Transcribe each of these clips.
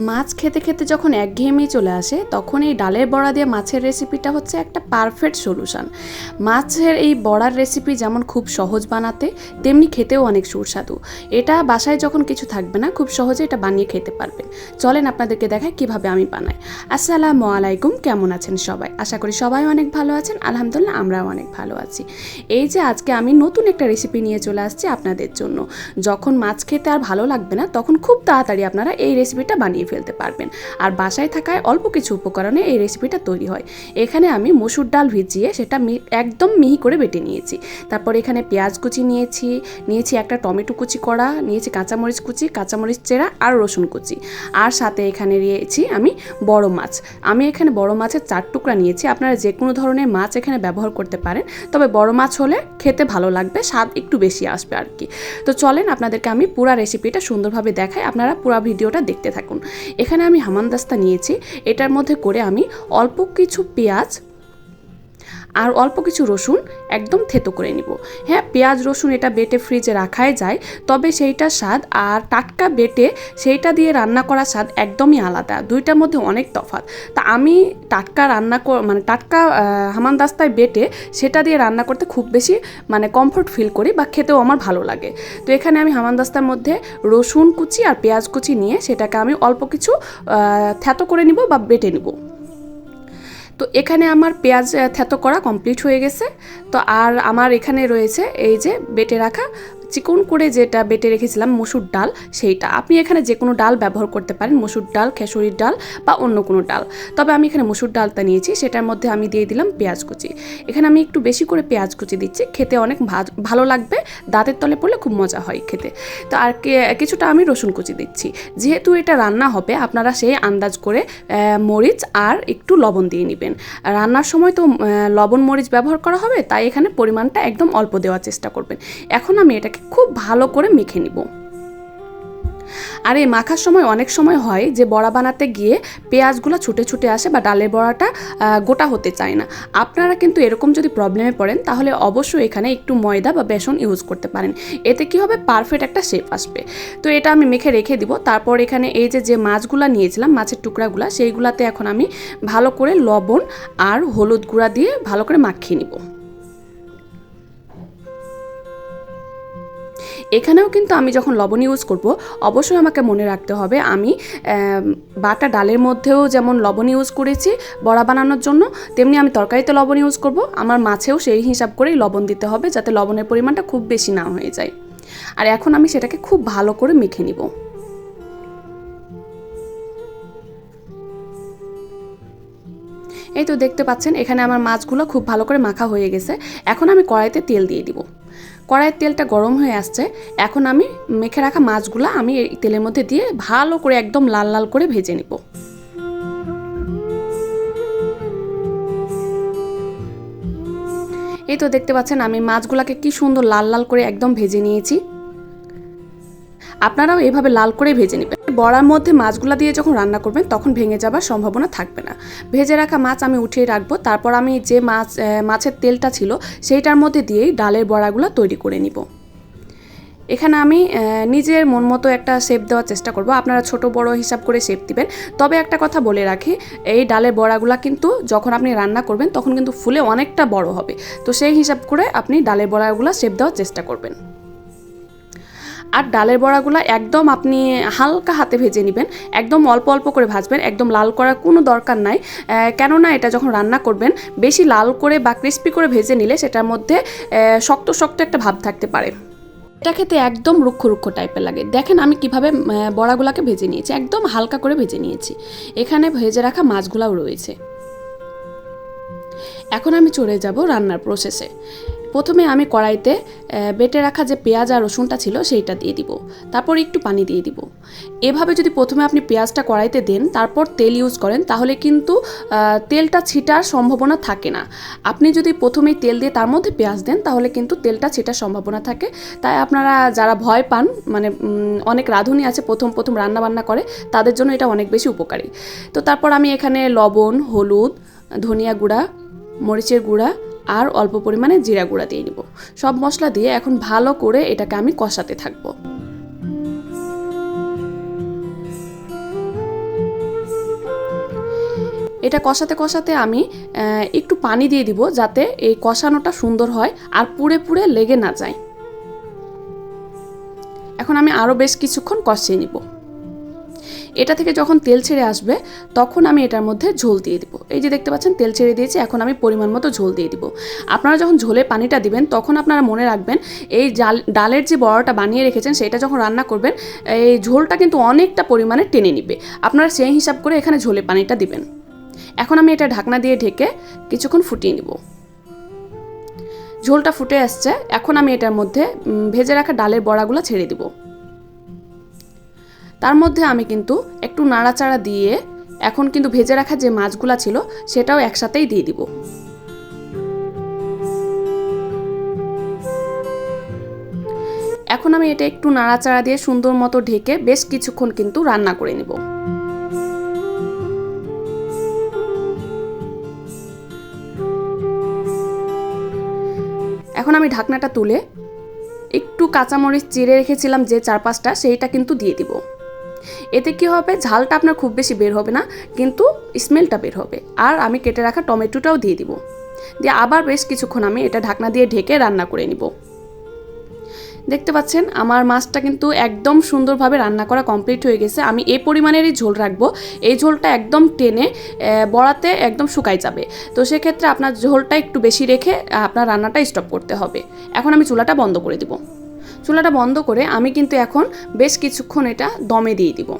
মাছ খেতে খেতে যখন একঘেয়েমি চলে আসে, তখন এই ডালের বড়া দিয়ে মাছের রেসিপিটা হচ্ছে একটা পারফেক্ট সলিউশন মাছের এই বড়ার রেসিপি যেমন খুব সহজ বানাতে, তেমনি খেতেও অনেক সুস্বাদু। এটা বাসায় যখন কিছু থাকবে না, খুব সহজে এটা বানিয়ে খেতে পারবেন। চলেন আপনাদেরকে দেখাই কীভাবে আমি বানাই। আসসালামু আলাইকুম, কেমন আছেন সবাই? আশা করি সবাই অনেক ভালো আছেন, আলহামদুলিল্লাহ আমরাও অনেক ভালো আছি। এই যে আজকে আমি নতুন একটা রেসিপি নিয়ে চলে আসছি আপনাদের জন্য। যখন মাছ খেতে আর ভালো লাগবে না, তখন খুব তাড়াতাড়ি আপনারা এই রেসিপিটা বানিয়ে ফেলতে পারবেন। আর বাসায় থাকায় অল্প কিছু উপকরণে এই রেসিপিটা তৈরি হয়। এখানে আমি মসুর ডাল ভিজিয়ে সেটা একদম মিহি করে বেটে নিয়েছি। তারপর এখানে পেঁয়াজ কুচি নিয়েছি নিয়েছি একটা টমেটো কুচি করা নিয়েছি কাঁচামরিচ কুচি, কাঁচামরিচ চেরা আর রসুন কুচি। আর সাথে এখানে নিয়েছি আমি বড় মাছ। আমি এখানে বড় মাছের চার টুকরা নিয়েছি। আপনারা যে কোনো ধরনের মাছ এখানে ব্যবহার করতে পারেন। তবে বড় মাছ হলে খেতে ভালো লাগবে, স্বাদ একটু বেশি আসবে আর কি। তো চলেন আপনাদেরকে আমি পুরা রেসিপিটা সুন্দরভাবে দেখাই। আপনারা পুরা ভিডিওটা দেখতে থাকুন। এখানে আমি হামান দাস্তা নিয়েছি। এটার মধ্যে করে আমি অল্প কিছু পেঁয়াজ আর অল্প কিছু রসুন একদম থেতো করে নিব। হ্যাঁ পেঁয়াজ, রসুন এটা বেটে ফ্রিজে রাখাই যায়, তবে সেইটা স্বাদ আর টাটকা বেটে সেইটা দিয়ে রান্না করা স্বাদ একদমই আলাদা, দুইটার মধ্যে অনেক তফাৎ। তা আমি টাটকা রান্না মানে টাটকা হামানদাস্তায় বেটে সেটা দিয়ে রান্না করতে খুব বেশি মানে কমফোর্ট ফিল করি বা খেতেও আমার ভালো লাগে। তো এখানে আমি হামানদাস্তার মধ্যে রসুন কুচি আর পেঁয়াজ কুচি নিয়ে সেটাকে আমি অল্প কিছু থ্যাতো করে নিব বা বেটে নিব। তো এখানে আমার পেঁয়াজ থেতো করা কমপ্লিট হয়ে গেছে। তো আর আমার এখানে রয়েছে এই যে বেটে রাখা চিকন করে যেটা বেটে রেখেছিলাম মসুর ডাল, সেইটা। আপনি এখানে যে কোনো ডাল ব্যবহার করতে পারেন, মসুর ডাল, খেসুরির ডাল বা অন্য কোনো ডাল। তবে আমি এখানে মসুর ডালটা নিয়েছি, সেটার মধ্যে আমি দিয়ে দিলাম পেঁয়াজ কুচি। এখানে আমি একটু বেশি করে পেঁয়াজ কুচি দিচ্ছি, খেতে অনেক ভালো লাগবে, দাঁতের তলে পড়লে খুব মজা হয় খেতে। তো আর কিছুটা আমি রসুন কুচি দিচ্ছি। যেহেতু এটা রান্না হবে, আপনারা সেই আন্দাজ করে মরিচ আর একটু লবণ দিয়ে নেবেন। রান্নার সময় তো লবণ মরিচ ব্যবহার করা হবে, তাই এখানে পরিমাণটা একদম অল্প দেওয়ার চেষ্টা করবেন। এখন আমি এটাকে খুব ভালো করে মেখে নিব। আর এই মাখার সময় অনেক সময় হয় যে বড়া বানাতে গিয়ে পেঁয়াজগুলো ছুটে ছুটে আসে বা ডালের বড়াটা গোটা হতে চায় না। আপনারা কিন্তু এরকম যদি প্রবলেমে পড়েন, তাহলে অবশ্যই এখানে একটু ময়দা বা বেসন ইউজ করতে পারেন। এতে কি হবে? পারফেক্ট একটা শেপ আসবে। তো এটা আমি মেখে রেখে দিব। তারপর এখানে এই যে যে মাছগুলো নিয়েছিলাম, মাছের টুকরাগুলো, সেইগুলাতে এখন আমি ভালো করে লবণ আর হলুদ গুঁড়া দিয়ে ভালো করে মাখিয়ে নিব। এখানেও কিন্তু আমি যখন লবণ ইউজ করব, অবশ্যই আমাকে মনে রাখতে হবে আমি বাটা ডালের মধ্যেও যেমন লবণ ইউজ করেছি বড়া বানানোর জন্য, তেমনি আমি তরকারিতে লবণ ইউজ করব। আমার মাছেও সেই হিসাব করেই লবণ দিতে হবে যাতে লবণের পরিমাণটা খুব বেশি না হয়ে যায়। আর এখন আমি সেটাকে খুব ভালো করে মেখে নিব। এই তো দেখতে পাচ্ছেন, এখানে আমার মাছগুলো খুব ভালো করে মাখা হয়ে গেছে। এখন আমি কড়াইতে তেল দিয়ে দিব। কড়াইয়ের তেলটা গরম হয়ে আসছে। এখন আমি মেখে রাখা মাছগুলো আমি এই তেলের মধ্যে দিয়ে ভালো করে একদম লাল লাল করে ভেজে নিব। এই তো দেখতে পাচ্ছেন আমি মাছগুলোকে কি সুন্দর লাল লাল করে একদম ভেজে নিয়েছি। আপনারাও এইভাবে লাল করে ভেজে নেবেন। বড়ার মধ্যে মাছগুলো দিয়ে যখন রান্না করবেন, তখন ভেঙে যাবার সম্ভাবনা থাকবে না। ভেজে রাখা মাছ আমি উঠিয়ে রাখব। তারপর আমি যে মাছ মাছের তেলটা ছিল, সেইটার মধ্যে দিয়েই ডালের বড়াগুলো তৈরি করে নিব। এখানে আমি নিজের মন মতো একটা শেপ দেওয়ার চেষ্টা করব। আপনারা ছোট, বড় হিসাব করে শেপ দিবেন। তবে একটা কথা বলে রাখি, এই ডালের বড়াগুলো কিন্তু যখন আপনি রান্না করবেন, তখন কিন্তু ফুলে অনেকটা বড় হবে। তো সেই হিসাব করে আপনি ডালের বড়াগুলো শেপ দেওয়ার চেষ্টা করবেন। আর ডালের বড়াগুলো একদম আপনি হালকা হাতে ভেজে নেবেন, একদম অল্প অল্প করে ভাজবেন, একদম লাল করার কোনো দরকার নাই। কেননা এটা যখন রান্না করবেন, বেশি লাল করে বা ক্রিস্পি করে ভেজে নিলে সেটার মধ্যে শক্ত শক্ত একটা ভাব থাকতে পারে। এটা খেতে একদম রুক্ষ রুক্ষ টাইপের লাগে। দেখেন আমি কীভাবে বড়াগুলাকে ভেজে নিয়েছি, একদম হালকা করে ভেজে নিয়েছি। এখানে ভেজে রাখা মাছগুলাও রয়েছে। এখন আমি চলে যাব রান্নার প্রসেসে প্রথমে আমি কড়াইতে বেটে রাখা যে পেঁয়াজ আর রসুনটা ছিল সেইটা দিয়ে দিব। তারপর একটু পানি দিয়ে দিব। এভাবে যদি প্রথমে আপনি পেঁয়াজটা কড়াইতে দেন, তারপর তেল ইউজ করেন, তাহলে কিন্তু তেলটা ছিটার সম্ভাবনা থাকে না। আপনি যদি প্রথমেই তেল দিয়ে তার মধ্যে পেঁয়াজ দেন, তাহলে কিন্তু তেলটা ছিটার সম্ভাবনা থাকে। তাই আপনারা যারা ভয় পান মানে অনেক রাঁধুনি আছে, প্রথম প্রথম রান্না বান্না করে, তাদের জন্য এটা অনেক বেশি উপকারী। তো তারপর আমি এখানে লবণ, হলুদ, ধনিয়া গুঁড়া, মরিচের গুঁড়া আর অল্প পরিমাণে জিরা গুঁড়া দিয়ে নিব। সব মশলা দিয়ে এখন ভালো করে এটাকে আমি কষাতে থাকব। এটা কষাতে কষাতে আমি একটু পানি দিয়ে দিব যাতে এই কষানোটা সুন্দর হয় আর পুড়ে পুড়ে লেগে না যায়। এখন আমি আরও বেশ কিছুক্ষণ কষিয়ে নিব। এটা থেকে যখন তেল ছেড়ে আসবে, তখন আমি এটার মধ্যে ঝোল দিয়ে দিব। এই যে দেখতে পাচ্ছেন, তেল ছেড়ে দিয়েছি, এখন আমি পরিমাণ মতো ঝোল দিয়ে দিব। আপনারা যখন ঝোলে পানিটা দিবেন, তখন আপনারা মনে রাখবেন, এই জাল, ডালের যে বড়াটা বানিয়ে রেখেছেন, সেটা যখন রান্না করবেন, এই ঝোলটা কিন্তু অনেকটা পরিমাণে টেনে নিবে। আপনারা সেই হিসাব করে এখানে ঝোলে পানিটা দিবেন। এখন আমি এটা ঢাকনা দিয়ে ঢেকে কিছুক্ষণ ফুটিয়ে নিব। ঝোলটা ফুটে আসছে, এখন আমি এটার মধ্যে ভেজে রাখা ডালের বড়াগুলো ছেড়ে দিব। তার মধ্যে আমি কিন্তু একটু নাড়াচাড়া দিয়ে এখন কিন্তু ভেজে রাখা যে মাছগুলা ছিল সেটাও একসাথেই দিয়ে দিব। এখন আমি এটা একটু নাড়াচাড়া দিয়ে সুন্দর মতো ঢেকে বেশ কিছুক্ষণ কিন্তু রান্না করে নিব। এখন আমি ঢাকনাটা তুলে একটু কাঁচামরিচ চিড়ে রেখেছিলাম যে চার পাঁচটা সেইটা কিন্তু দিয়ে দিব। এতে কি হবে? ঝালটা আপনার খুব বেশি বের হবে না, কিন্তু স্মেলটা বের হবে। আর আমি কেটে রাখা টমেটোটাও দিয়ে দিব। দিয়ে আবার বেশ কিছুক্ষণ আমি এটা ঢাকনা দিয়ে ঢেকে রান্না করে নিব। দেখতে পাচ্ছেন, আমার মাছটা কিন্তু একদম সুন্দরভাবে রান্না করা কমপ্লিট হয়ে গেছে। আমি এই পরিমাণেরই ঝোল রাখব। এই ঝোলটা একদম টেনে বড়াতে একদম শুকাই যাবে। তো সেক্ষেত্রে আপনার ঝোলটা একটু বেশি রেখে, আপনার রান্নাটা স্টপ করতে হবে। এখন আমি চুলাটা বন্ধ করে দিব। চুলাটা বন্ধ করে আমি কিন্তু এখন বেশ কিছুক্ষণ এটা দমে দিয়ে দিব।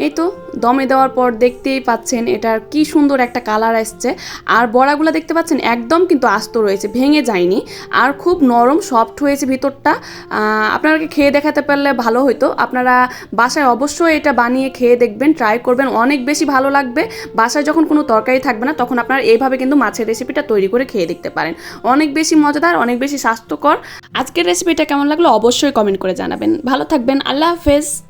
এই তো দমে দেওয়ার পর দেখতেই পাচ্ছেন এটার কি সুন্দর একটা কালার আসছে। আর বড়াগুলো দেখতে পাচ্ছেন একদম কিন্তু আস্ত রয়েছে ভেঙে যায়নি। আর খুব নরম সফট হয়েছে ভিতরটা। আহ, আপনাদেরকে খেয়ে দেখাতে পারলে ভালো হতো আপনারা বাসায় অবশ্যই এটা বানিয়ে খেয়ে দেখবেন ট্রাই করবেন। অনেক বেশি ভালো লাগবে। বাসায় যখন কোনো তরকারি থাকবে না তখন আপনারা এইভাবে কিন্তু মাছের রেসিপিটা তৈরি করে খেয়ে দেখতে পারেন। অনেক বেশি মজাদার অনেক বেশি স্বাস্থ্যকর। আজকের রেসিপিটা কেমন লাগল অবশ্যই কমেন্ট করে জানাবেন। ভালো থাকবেন আল্লাহ হাফেজ।